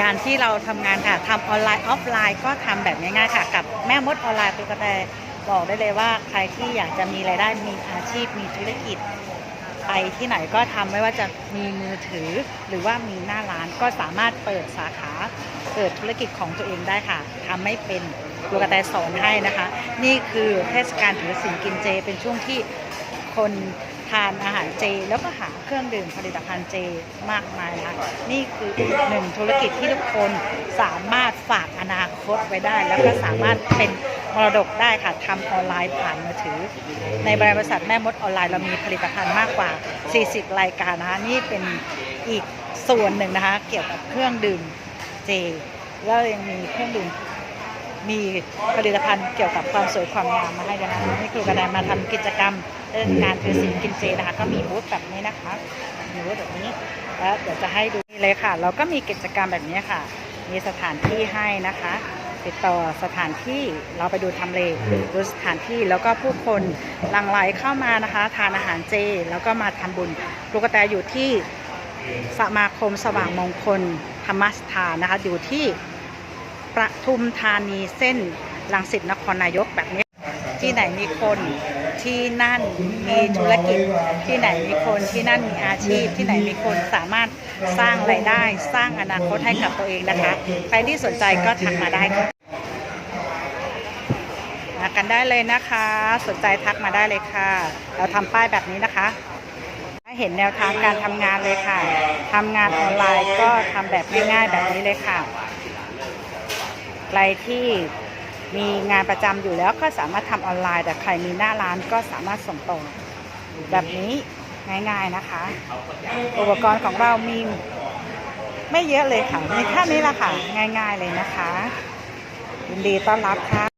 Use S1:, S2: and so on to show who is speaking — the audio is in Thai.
S1: การที่เราทำงานค่ะทำออนไลน์ออฟไลน์ก็ทำแบบง่ายๆค่ะ กับแม่มดออนไลน์เป็นกระแตบอกได้เลยว่าใครที่อยากจะมีรายได้มีอาชีพมีธุรกิจไปที่ไหนก็ทำไม่ว่าจะมีมือถือ หรือว่ามีหน้าร้านก็สามารถเปิดสาขาเปิดธุรกิจของตัวเองได้ค่ะทำไม่เป็นดูกระแตสอนให้นะคะ นี่คือเทศกาลถือศีลกินเจเป็นช่วงที่คน ทานอาหารเจ แล้วก็หาเครื่องดื่มผลิตภัณฑ์เจมากมายนะคะนี่คืออีกหนึ่งธุรกิจที่ทุกคนสามารถฝากอนาคตไว้ได้ แล้วก็สามารถเป็นมรดกได้ค่ะทำออนไลน์ผ่านมือถือ ในบริษัทแม่มดออนไลน์เรามีผลิตภัณฑ์มากกว่า 40 รายการนะคะนี่เป็นอีกส่วนหนึ่งนะคะ เกี่ยวกับเครื่องดื่มเจ แล้วยังมีเครื่องดื่ม มีผลิตภัณฑ์เกี่ยวกับความสวยความงามมาให้ด้วยนะคะนี่คือกระไดมาทำกิจกรรมเรื่องการถือศีลกินเจนะคะ ก็มีบูธแบบนี้นะคะมีบูธแบบนี้แล้วเดี๋ยวจะให้ดูนี่เลยค่ะ เราก็มีกิจกรรมแบบนี้ค่ะ มีสถานที่ให้นะคะติดต่อสถานที่เราไปดูทำเลดูสถานที่แล้วก็ผู้คนหลั่งไหลเข้ามานะคะ ทานอาหารเจ แล้วก็มาทำบุญลูกกระแตอยู่ที่สมาคมสว่างมงคลธรรมสถานนะคะอยู่ที่ ประทุมธานีเส้นลังสิตนครนายกแบบนี้ ที่ไหนมีคนที่นั่นมีธุรกิจ ที่ไหนมีคนที่นั่นมีอาชีพ ที่ไหนมีคนสามารถสร้างไรายได้ สร้างอนาคตให้กับตัวเองนะคะ ใครที่สนใจก็ทักมาได้ค่ะมากันได้เลยนะคะ สนใจทักมาได้เลยค่ะ เราทำป้ายแบบนี้นะคะเห็นแนวทางการทำงานเลยค่ะทำงานออนไลน์ก็ทำแบบง่ายๆแบบนี้เลยค่ะ รที่มีงานประจำอยู่แล้วก็สามารถทำออนไลน์ แต่ใครมีหน้าร้านก็สามารถส่งต่อแบบนี้ง่ายๆนะคะ อุปกรณ์ของเรามีไม่เยอะเลยค่ะมีแค่นี้ละค่ะ ง่ายๆเลยนะคะยินดีต้อนรับค่ะ